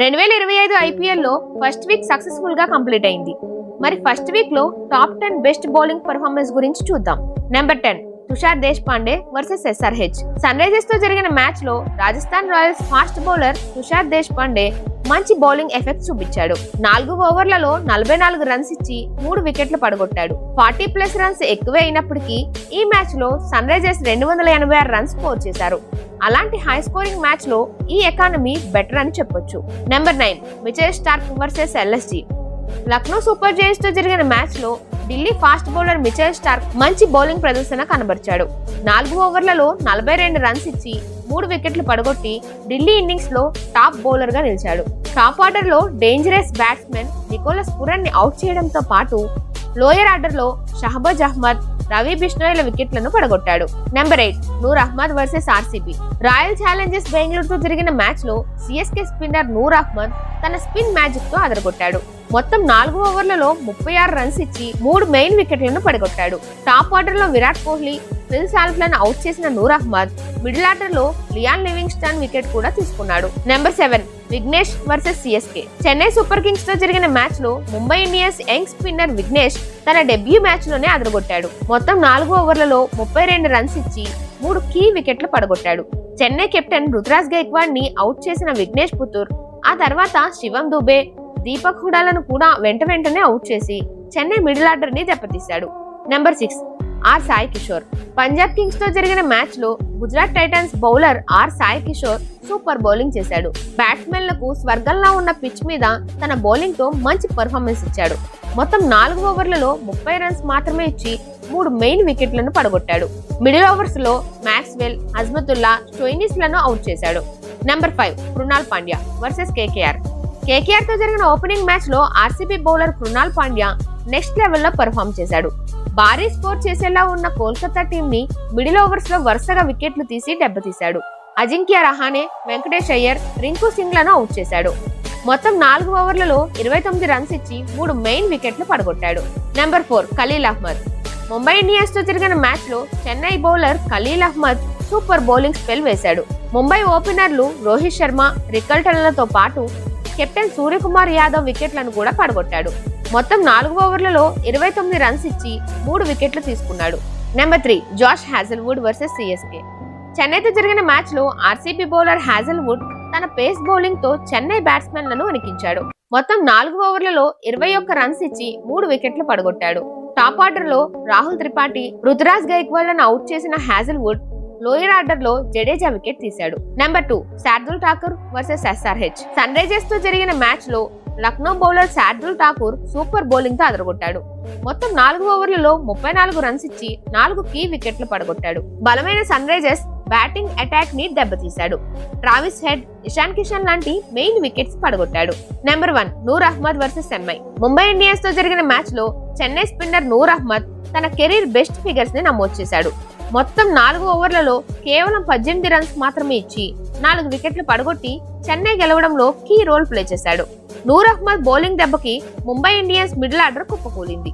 రెండు వేల ఇరవై ఐదు ఐపీఎల్లో ఫస్ట్ వీక్ సక్సెస్ఫుల్గా కంప్లీట్ అయింది. మరి ఫస్ట్ వీక్లో top ten best bowling performance గురించి చూద్దాం. Number ten Tushar Deshpande versus SRH. Sun రైజర్స్తో జరిగిన మ్యాచ్లో Rajasthan Royals fast bowler Tushar Deshpande మంచి బౌలింగ్ ఎఫెక్ట్ చూపించాడు. నాలుగు ఓవర్లలో నలభై నాలుగు రన్స్ ఇచ్చి మూడు వికెట్లు పడగొట్టాడు. ఫార్టీ ప్లస్ రన్స్ ఎక్కువే అయినప్పటికీ ఈ మ్యాచ్లో సన్ రైజర్స్ రెండు వందల ఎనభై ఆరు రన్స్ స్కోర్ చేశారు. అలాంటి హై స్కోరింగ్ మ్యాచ్లో ఈ ఎకానమీ బెటర్ అని చెప్పొచ్చు. Number nine Vijay Starc versus LSG Lucknow super జైంట్స్తో జరిగిన మ్యాచ్లో Delhi fast bowler Mitchell Starc మంచి బౌలింగ్ ప్రదర్శన కనబరిచాడు. నాలుగు ఓవర్లలో నలభై రెండు రన్స్ ఇచ్చి మూడు వికెట్లు పడగొట్టి ఢిల్లీ ఇన్నింగ్స్లో టాప్ బౌలర్గా నిలిచాడు. టాప్ ఆర్డర్లో డేంజరస్ బ్యాట్స్మెన్ నికోలస్ పురన్ని అవుట్ చేయడంతో పాటు లోయర్ ఆర్డర్లో షహబాజ్ అహ్మద్ రవి బిష్ణోయ్ల వికెట్లను పడగొట్టాడు. Number eight Noor Ahmad versus RCB. Royal Challengers బెంగళూరుతో జరిగిన మ్యాచ్లో సిఎస్కే స్పిన్నర్ నూర్ అహ్మద్ తన స్పిన్ మ్యాజిక్తో అదరగొట్టాడు. మొత్తం నాలుగు ఓవర్లలో ముప్పై ఆరు రన్స్ ఇచ్చి మూడు మెయిన్ వికెట్లను పడగొట్టాడు. టాప్ ఆర్డర్లో విరాట్ కోహ్లీ ప్రిన్స్ ఆల్ఫ్లను అవుట్ చేసిన నూర్ అహ్మద్ మిడిల్ ఆర్డర్లో లియాన్ లివింగ్స్టన్ వికెట్ కూడా తీసుకున్నాడు. Number seven Vignesh versus CSK. Chennai super కింగ్స్తో జరిగిన మ్యాచ్లో Mumbai Indians young spinner Vignesh తన డెబ్యూ మ్యాచ్లోనే అదరగొట్టాడు. మొత్తం నాలుగు ఓవర్లలో ముప్పై రెండు రన్స్ ఇచ్చి మూడు కీ వికెట్లు పడగొట్టాడు. చెన్నై కెప్టెన్ రుతురాజ్ గైక్వాడ్ని అవుట్ చేసిన విఘ్నేష్ పుత్తూర్ ఆ తర్వాత శివం దుబే దీపక్ హుడాలను కూడా వెంట వెంటనే అవుట్ చేసి చెన్నై మిడిల్ ఆర్డర్ని దెబ్బతీశాడు. Number six R Sai Kishore. Punjab కింగ్స్తో జరిగిన మ్యాచ్లో Gujarat Titans bowler R Sai Kishore super bowling చేశాడు. బ్యాట్స్మెన్లకు స్వర్గంలా ఉన్న పిచ్ మీద తన బౌలింగ్తో మంచి పర్ఫార్మెన్స్ ఇచ్చాడు. మొత్తం నాలుగు ఓవర్లలో ముప్పై రన్స్ మాత్రమే ఇచ్చి మూడు మెయిన్ వికెట్లను పడగొట్టాడు. మిడిల్ ఓవర్స్లో మ్యాక్స్వెల్ హజ్మతుల్లా స్టోయినిస్లను అవుట్ చేశాడు. Number five Krunal Pandya versus KKR. కేకేఆర్తో జరిగిన ఓపెనింగ్ మ్యాచ్లో RCB bowler Krunal Pandya next లెవెల్లో పర్ఫామ్ చేశాడు. భారీ స్కోర్ చేసేలా ఉన్న కోల్కతా టీంని మిడిల్ ఓవర్స్లో వరుసగా వికెట్లు తీసి దెబ్బతీశాడు. అజింక్య రహానే వెంకటేష్ అయ్యర్ రింకు సింగ్లను అవుట్ చేశాడు. మొత్తం నాలుగు ఓవర్లలో ఇరవై తొమ్మిది రన్స్ ఇచ్చి మూడు మెయిన్ వికెట్లు పడగొట్టాడు. Number four Khaleel Ahmed. Mumbai ఇండియన్స్తో జరిగిన మ్యాచ్లో Chennai bowler Khaleel Ahmed super bowling spell వేశాడు. ముంబై ఓపెనర్లు రోహిత్ శర్మ రికల్టన్లతో పాటు కెప్టెన్ సూర్యకుమార్ యాదవ్ వికెట్లను కూడా పడగొట్టాడు. మొత్తం నాలుగు ఓవర్లలో ఇరవై తొమ్మిది రన్స్ ఇచ్చి మూడు వికెట్లు తీసుకున్నాడు. Number three Josh Hazlewood versus CSK చెన్నైతో జరిగిన మ్యాచ్లో ఆర్సీబీ బౌలర్ హ్యాజల్వుడ్ తన పేస్ బౌలింగ్తో చెన్నై బ్యాట్స్మెన్లను అణికించాడు మొత్తం నాలుగు ఓవర్లలో ఇరవై ఒక్క రన్స్ ఇచ్చి మూడు వికెట్లు పడగొట్టాడు. టాప్ ఆర్డర్లో రాహుల్ త్రిపాఠి రుతురాజ్ గైక్వాడ్లను అవుట్ చేసిన హ్యాజల్వుడ్ లోయర్ ఆర్డర్లో జడేజా వికెట్ తీశాడు. Number two Shardul Thakur versus SRH sun రైజర్స్తో జరిగిన మ్యాచ్లో లక్నో బౌలర్ శార్దుల్ ఠాకూర్ సూపర్ బౌలింగ్తో అదరగొట్టాడు. మొత్తం నాలుగు ఓవర్లలో ముప్పై నాలుగు రన్స్ ఇచ్చి నాలుగు కీ వికెట్లు పడగొట్టాడు. బలమైన సన్ రైజర్స్ బ్యాటింగ్ అటాక్ని దెబ్బతీశాడు. ట్రావిస్ హెడ్ ఇషాన్ కిషన్ లాంటి main wickets పడగొట్టాడు. Number one Noor Ahmad versus Chennai. Mumbai ఇండియన్స్తో జరిగిన మ్యాచ్లో చెన్నై స్పిన్నర్ నూర్ అహ్మద్ తన కెరీర్ బెస్ట్ ఫిగర్స్ని నమోదు చేశాడు. మొత్తం నాలుగు ఓవర్లలో కేవలం పద్దెనిమిది రన్స్ మాత్రమే ఇచ్చి నాలుగు వికెట్లు పడగొట్టి చెన్నై గెలవడంలో కీ రోల్ ప్లే చేశాడు. నూర్ అహ్మద్ బౌలింగ్ దెబ్బకి ముంబై ఇండియన్స్ మిడిల్ ఆర్డర్ కుప్పకూలింది.